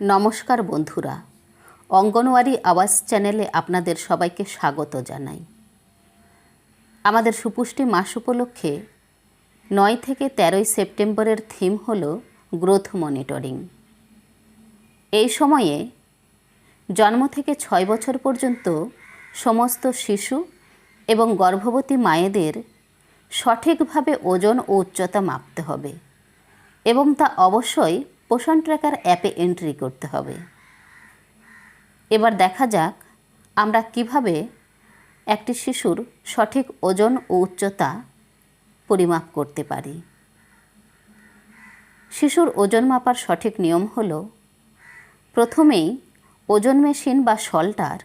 নমস্কার বন্ধুরা। অঙ্গনওয়াড়ি আওয়াজ চ্যানেলে আপনাদের সবাইকে স্বাগত জানাই। আমাদের সুপুষ্টি মাস উপলক্ষে নয় থেকে তেরোই সেপ্টেম্বরের থিম হল গ্রোথ মনিটরিং। এই সময়ে জন্ম থেকে ছয় বছর পর্যন্ত সমস্ত শিশু এবং গর্ভবতী মায়েদের সঠিকভাবে ওজন ও উচ্চতা মাপতে হবে এবং তা অবশ্যই পোষণ ট্র্যাকার অ্যাপে এন্ট্রি করতে হবে। এবার দেখা যাক আমরা কীভাবে একটি শিশুর সঠিক ওজন ও উচ্চতা পরিমাপ করতে পারি। শিশুর ওজন মাপার সঠিক নিয়ম হলো, প্রথমেই ওজন মেশিন বা সল্টার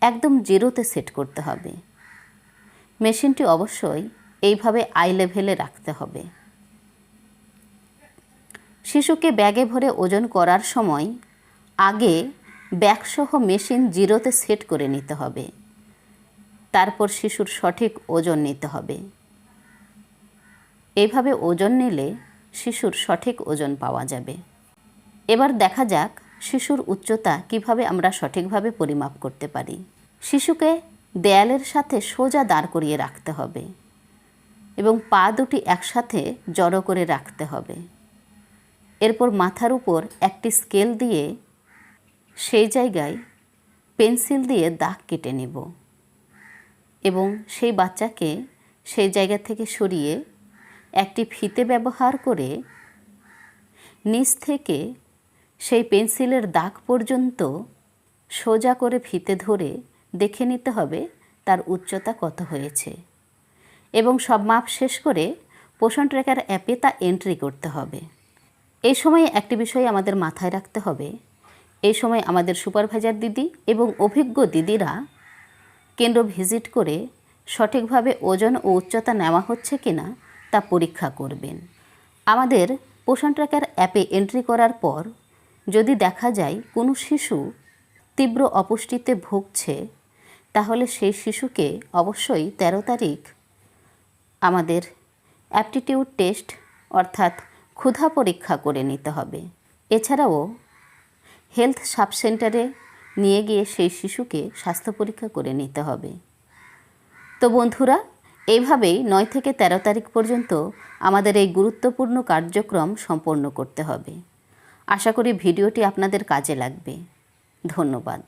একদম জিরোতে সেট করতে হবে। মেশিনটি অবশ্যই এইভাবে আই লেভেলে রাখতে হবে। শিশুকে ব্যাগে ভরে ওজন করার সময় আগে ব্যাগসহ মেশিন জিরোতে সেট করে নিতে হবে। তারপর শিশুর সঠিক ওজন নিতে হবে। এইভাবে ওজন নিলে শিশুর সঠিক ওজন পাওয়া যাবে। এবার দেখা যাক শিশুর উচ্চতা কীভাবে আমরা সঠিকভাবে পরিমাপ করতে পারি। শিশুকে দেয়ালের সাথে সোজা দাঁড় করিয়ে রাখতে হবে এবং পা দুটি একসাথে জড়ো করে রাখতে হবে। এরপর মাথার উপর একটি স্কেল দিয়ে সেই জায়গায় পেন্সিল দিয়ে দাগ কেটে নেব এবং সেই বাচ্চাকে সেই জায়গা থেকে সরিয়ে একটি ফিতে ব্যবহার করে নিচ থেকে সেই পেন্সিলের দাগ পর্যন্ত সোজা করে ফিতে ধরে দেখে নিতে হবে তার উচ্চতা কত হয়েছে। এবং সব মাপ শেষ করে পোষণ ট্র্যাকার অ্যাপে তা এন্ট্রি করতে হবে। এই সময়ে একটি বিষয় আমাদের মাথায় রাখতে হবে। এই সময় আমাদের সুপারভাইজার দিদি এবং অভিজ্ঞ দিদিরা কেন্দ্র ভিজিট করে সঠিকভাবে ওজন ও উচ্চতা নেওয়া হচ্ছে কিনা তা পরীক্ষা করবেন। আমাদের পোষণ ট্র্যাকার অ্যাপে এন্ট্রি করার পর যদি দেখা যায় কোনো শিশু তীব্র অপুষ্টিতে ভুগছে, তাহলে সেই শিশুকে অবশ্যই তেরো তারিখ আমাদের অ্যাপটিটিউড টেস্ট অর্থাৎ ক্ষুধা পরীক্ষা করে নিতে হবে। এছাড়াও হেলথ সাব সেন্টারে নিয়ে গিয়ে সেই শিশুকে স্বাস্থ্য পরীক্ষা করে নিতে হবে। তো বন্ধুরা, এইভাবেই নয় থেকে ১৩ তারিখ পর্যন্ত আমাদের এই গুরুত্বপূর্ণ কার্যক্রম সম্পন্ন করতে হবে। আশা করি ভিডিওটি আপনাদের কাজে লাগবে। ধন্যবাদ।